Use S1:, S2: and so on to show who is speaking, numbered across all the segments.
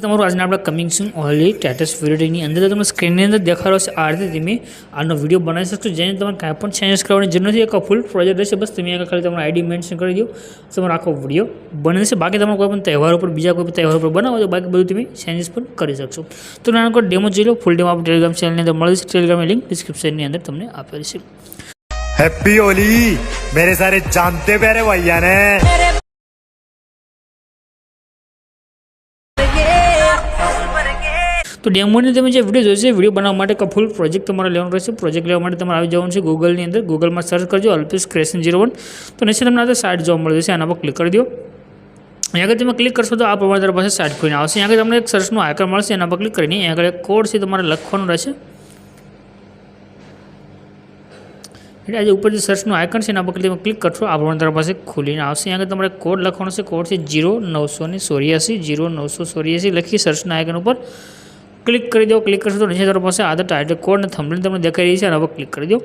S1: તમારું આજના આપણે કમિંગ સૂન ઓનલી સ્ટેટસ વિડીયોની અંદર તમને સ્ક્રીનની અંદર દેખાડો છે આ રીતે તમે આનો વિડીયો બનાવી શકશો જેને તમારે કાંઈ પણ ચેન્જીસ કરવાની જરૂર નથી એક ફૂલ પ્રોજેક્ટ રહેશે બસ તમે આગળ ખાલી તમારો આઈડી મેન્શન કરી દો તમારો આખો વિડીયો બની જશે બાકી તમારે કોઈ પણ તહેવાર ઉપર બીજા કોઈ પણ તહેવાર ઉપર બનાવો તો બાકી બધું તમે ચેન્જીસ પણ કરી શકશો તો નાનો ડેમો જોઈ લો ફૂલ ડેમો આપણે ટેલિગ્રામ ચેનલની અંદર મળી જશે ટેલિગ્રામની લિંક ડિસ્ક્રિપ્શનની અંદર તમને આપેલી છે
S2: हैप्पी होली मेरे सारे जानते प्यारे भैया ने
S1: તો ડેમોની તમે જે વીડિયો જોઈશે વીડિયો બનાવવા માટે ફૂલ પ્રોજેક્ટ તમારે લેવાનો રહેશે. પ્રોજેક્ટ લેવા માટે તમારે આવી જવાનું છે ગૂગલની અંદર. ગૂગલમાં સર્ચ કરજો અલ્પેશ ક્રેશન જીરો વન તો નીચે તમને આ સાઇટ જોવા મળી જશે આના પર ક્લિક કરી દો. અહીંયા આગળ તમે ક્લિક કરશો તો આ પ્રમાણે તમારી પાસે સાઇટ ખોલીને આવશે. અહીંયા આગળ તમને એક સર્ચનું આઇકન મળશે, એના પર ક્લિક કરીને અહીંયા આગળ એક કોડ છે તમારે લખવાનું રહેશે. એટલે આજે ઉપર જે સર્ચનું આઇકન છે, એના પર તમે ક્લિક કરશો, આ પ્રમાણે તમારી પાસે ખોલીને આવશે. આગળ તમારે કોડ લખવાનો છે. કોડ છે જીરો નવસો ને સોરિયાસી જીરો નવસો સોરિયાસી લખી સર્ચના આઇકન ઉપર. ક્લિક કરી દો, ક્લિક કરશો તો નીચે તરફ પાસે આધાર ટાઇટલ કોડ અને તમને દેખાઈ રહી છે અને હવે ક્લિક કરી દો.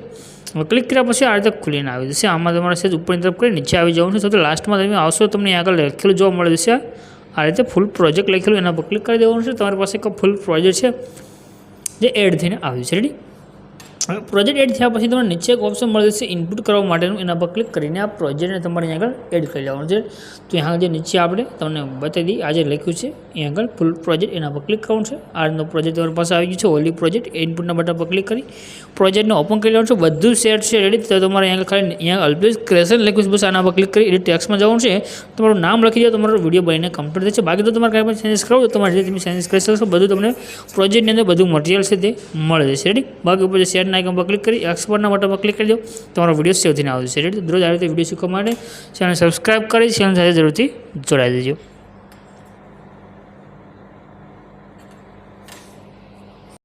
S1: હવે ક્લિક કર્યા પછી આ રીતે ખુલીને આવી જશે. આમાં તમારે સેજ ઉપરની તરફ કરી નીચે આવી જવાનું છે. તો લાસ્ટમાં તમે આવશો, તમને આગળ લખેલું જોવા મળે છે આ રીતે ફૂલ પ્રોજેક્ટ લખેલું, એના પર ક્લિક કરી દેવાનું છે. તમારી પાસે એક ફૂલ પ્રોજેક્ટ છે, જે એડ થઈને આવ્યું છે. રેડી પ્રોજેક્ટ એડ થયા પછી તમને નીચે એક ઓપ્શન મળે છે ઇનપુટ કરવા માટેનું, એના પર ક્લિક કરીને આ પ્રોજેક્ટને તમારે અહીંયા આગળ એડ કરી લેવાનું છે. તો અહીંયા જે નીચે આપણે તમને બતાવી દઈએ આજે લખ્યું છે અહીંયા આગળ ફૂલ પ્રોજેક્ટ એના પર ક્લિક કરવાનું છે. આનો પ્રોજેક્ટ તમારી પાસે આવી ગયું છે ઓલી પ્રોજેક્ટ ઇનપુટના બટન પર ક્લિક કરી પ્રોજેક્ટને ઓપન કરી લેવાનું છે, બધું સેટ છે રેડી તો તમારે અહીંયા ખાલી અહીંયા અલ્પેશ ક્રેશન લખ્યું છે, બસ આના પર ક્લિક કરી એટલે ટેક્સમાં જવાનું છે. તમારું નામ લખી દો, તમારો વીડિયો બનીને કમ્પ્લીટ થશે. બાકી તો તમારે કાંઈ પણ ચેન્જીસ કરો તમારે જે તમે ચેન્જીસ કરી શકશો બધું તમને પ્રોજેક્ટની અંદર બધું મટીરિયલ છે તે મળે જશે. રેડી બાકી ઉપર જે શેરના આઇકન પર ક્લિક કરી એક્સપોર્ટના બટન પર ક્લિક કરી દો. તમારો વીડિયો સેવ થઈને આવશે. દરરોજ આવી રીતે વીડિયો શીખવા માટે ચેનલ સબસ્ક્રાઇબ કરી ચેનલ સાથે જરૂરથી જોડાઈ દેજો.